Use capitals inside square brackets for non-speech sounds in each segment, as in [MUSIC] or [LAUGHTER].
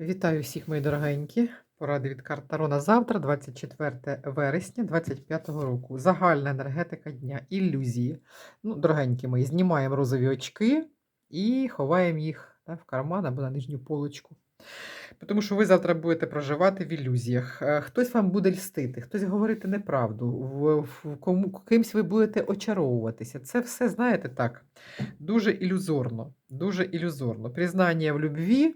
Вітаю всіх, мої дорогенькі. Поради від карт Таро на завтра, 24 вересня 2025 року. Загальна енергетика дня, ілюзії. Ну, дорогенькі мої, знімаємо розові очки і ховаємо їх да, в карман або на нижню полочку. Тому що ви завтра будете проживати в ілюзіях. Е, Хтось вам буде льстити, хтось говорити неправду, в, в кому, кимсь ви будете очаровуватися. Це все, знаєте, так, дуже ілюзорно. Дуже ілюзорно. Признання в любві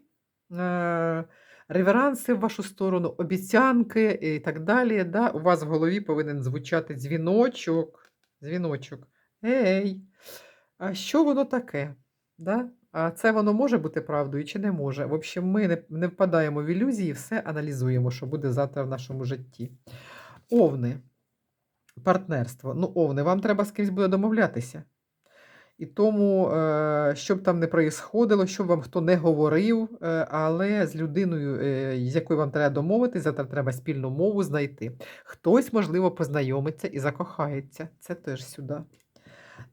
е, реверанси в вашу сторону, обіцянки і так далі. Да? У вас в голові повинен звучати дзвіночок. Дзвіночок. Ей, а що воно таке? Да? А це воно може бути правдою чи не може? В общем, ми не, не впадаємо в ілюзії, все аналізуємо, що буде завтра в нашому житті. Овни. Партнерство. Ну, овни, вам треба з кимось буде домовлятися. І тому, е, що б там не проїсходило, що б вам хто не говорив, е, але з людиною, е, з якою вам треба домовитися, завтра треба спільну мову знайти. Хтось, можливо, познайомиться і закохається. Це теж сюди.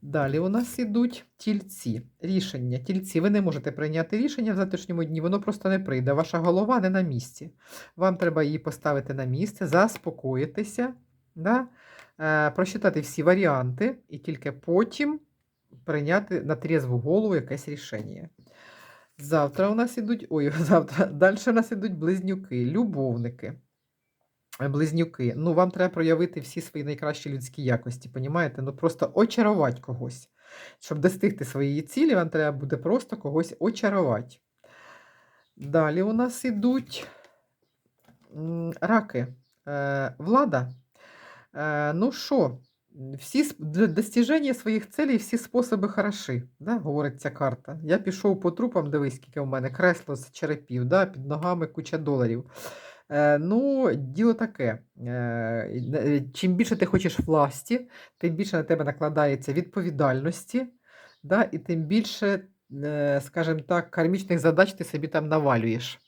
Далі у нас ідуть тільці. Рішення. Тільці. Ви не можете прийняти рішення в завтрашньому дні, воно просто не прийде. Ваша голова не на місці. Вам треба її поставити на місце, заспокоїтися, да? прочитати всі варіанти і тільки потім прийняти на трезву голову якесь рішення. Завтра у нас ідуть. Ой, [LAUGHS] завтра далі у нас ідуть близнюки, любовники. Е, Близнюки. Ну, вам треба проявити всі свої найкращі людські якості, понімаєте? Ну просто очарувати когось. Щоб достигти своєї цілі, вам треба буде просто когось очарувати. Далі у нас ідуть раки. Е, влада. Е, ну що, всі для достиження своїх целей всі способи хороші, да, говорить ця карта. Я пішов по трупам, дивись, скільки у мене кресло з черепів, да, під ногами куча доларів. Е, ну, діло таке. Е, е, чим більше ти хочеш власті, тим більше на тебе накладається відповідальності, да, і тим більше, е, скажімо так, кармічних задач ти собі там навалюєш.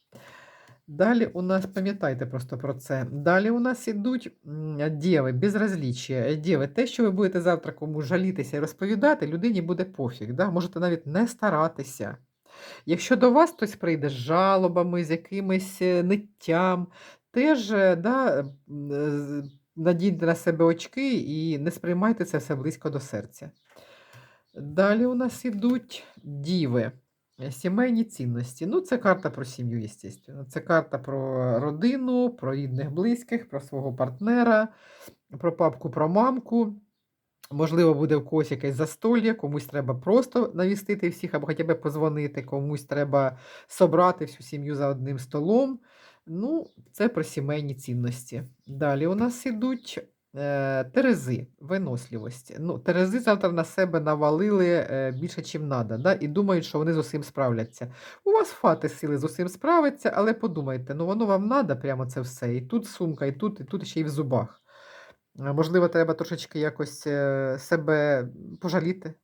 Далі у нас, пам'ятайте просто про це. Далі у нас ідуть м, дєви, безразліччя. Дєви, те, що ви будете завтра комусь жалітися і розповідати, людині буде пофіг. Да? Можете навіть не старатися. Якщо до вас хтось прийде з жалобами, з якимось е, ниттям, теж е, да, е, надійте на себе очки і не сприймайте це все близько до серця. Далі у нас ідуть діви. Е, Сімейні цінності. Ну, це карта про сім'ю, звісно. Це карта про родину, про рідних близьких, про свого партнера, про папку, про мамку. Можливо, буде в когось якесь застолля, комусь треба просто навістити всіх або хоча б позвонити, комусь треба собрати всю сім'ю за одним столом. Ну, це про сімейні цінності. Далі у нас ідуть терези, виносливості. Ну, терези завтра на себе навалили е, більше, ніж треба, да? і думають, що вони з усім справляться. У вас фати сили з усім справиться, але подумайте, ну воно вам треба прямо це все. І тут сумка, і тут, і тут ще й в зубах. Е, Можливо, треба трошечки якось е, себе пожаліти.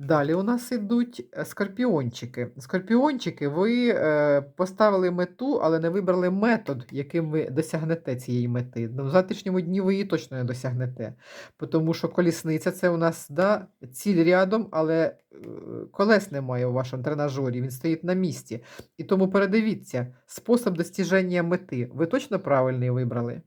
Далі у нас ідуть е, скорпіончики. Скорпіончики, ви е, поставили мету, але не вибрали метод, яким ви досягнете цієї мети. Ну, в завтрашньому дні ви її точно не досягнете. Тому що колісниця це у нас да, ціль рядом, але е, колес немає у вашому тренажері, він стоїть на місці. І тому передивіться, спосіб достіження мети. Ви точно правильний вибрали?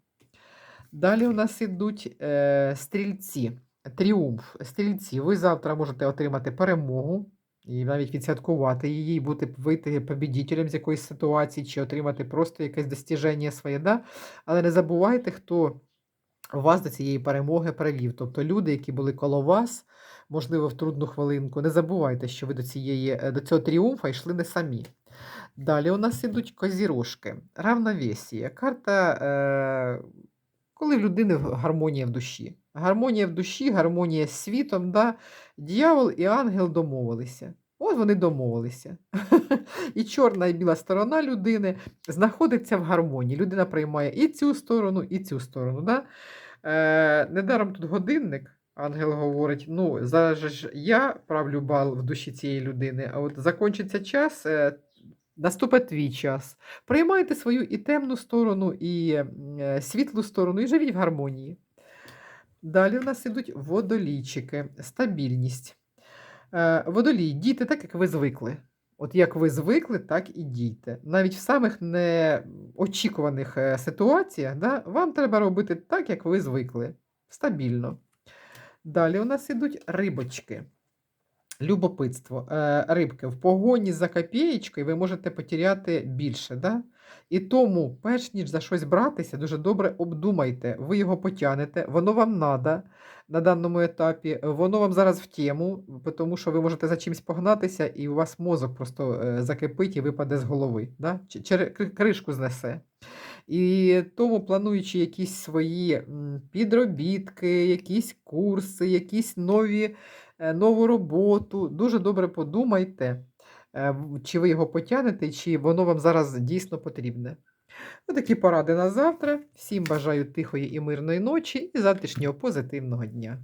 Далі у нас ідуть е, стрільці. Тріумф. Стрільці. Ви завтра можете отримати перемогу і навіть відсвяткувати її, бути вийти побідітелем з якоїсь ситуації, чи отримати просто якесь достіження своє. Да? Але не забувайте, хто вас до цієї перемоги привів. Тобто люди, які були коло вас, можливо, в трудну хвилинку. Не забувайте, що ви до, цієї, е, до цього тріумфа йшли не самі. Далі у нас ідуть козірожки. Равновесія. Карта, е, коли в людини гармонія в душі. Гармонія в душі, гармонія з світом. Да? Дьявол і ангел домовилися. От вони домовилися. [LAUGHS] І чорна і біла сторона людини знаходиться в гармонії. Людина приймає і цю сторону, і цю сторону. Да? Е, недаром тут годинник. Ангел говорить: ну, зараз ж я правлю бал в душі цієї людини, а от закінчиться час, е, наступить твій час. Приймайте свою і темну сторону, і е, світлу сторону, і живіть в гармонії. Далі у нас ідуть водолійчики, стабільність. Е, водолій, діти, так як ви звикли. От як ви звикли, так і дійте. Навіть в самих неочікуваних е, ситуаціях да, вам треба робити так, як ви звикли. Стабільно. Далі у нас ідуть рибочки. Любопитство. Е, Рибки, в погоні за копієчкою ви можете потеряти більше. Да? І тому, перш ніж за щось братися, дуже добре обдумайте, ви його потягнете, воно вам надо на даному етапі, воно вам зараз в тему, тому що ви можете за чимось погнатися, і у вас мозок просто е, закипить і випаде з голови, да? Кришку знесе. І тому, плануючи якісь свої підробітки, якісь курси, якісь нові, нову роботу, дуже добре подумайте, е, чи ви його потягнете, чи воно вам зараз дійсно потрібне. Такі поради на завтра. Всім бажаю тихої і мирної ночі і завтрашнього позитивного дня.